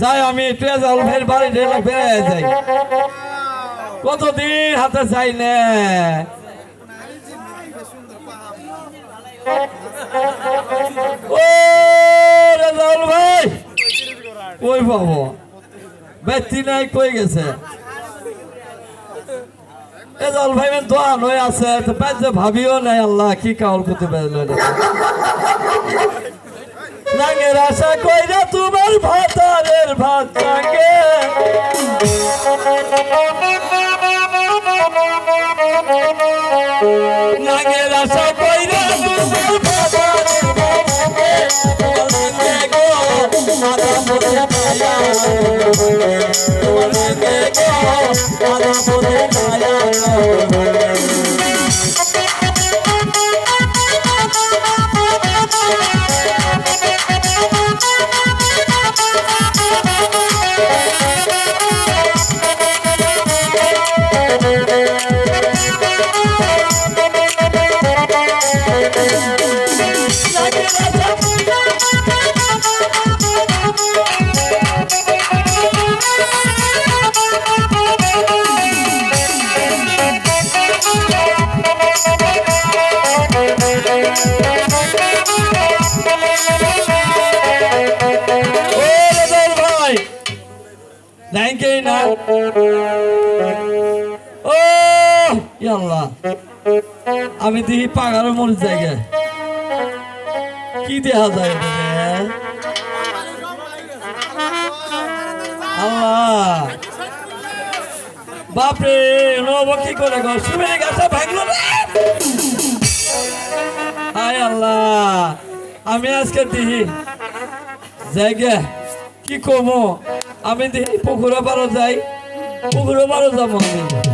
যাই, আমি একটু জল ফের বাড়ি ঢেলে বেড়ে যাই। কতদিন হাতে চাই না? কই কই গেছে? ভাই আছে ভাবিও নাই, আল্লাহ, কি কাউল করতে পারল না আশা কইরা তোমার লাগে নাঙ্গের আশা গো মাথা মরে মায়া তোমার গো মাথা নাইকেই না। ও আমি দেখি পাগারও মরে জায়গায় কি দেখা যায়? আল্লাহ। বাপরে নব কি করে গো? সুমের গাছটা ভাঙলো হায় আল্লাহ। আমি আজকে দিহি জায়গা কি কমো? আমি দেখি পুকুরে পারো যাই পুকুরে পারো যাব আমি।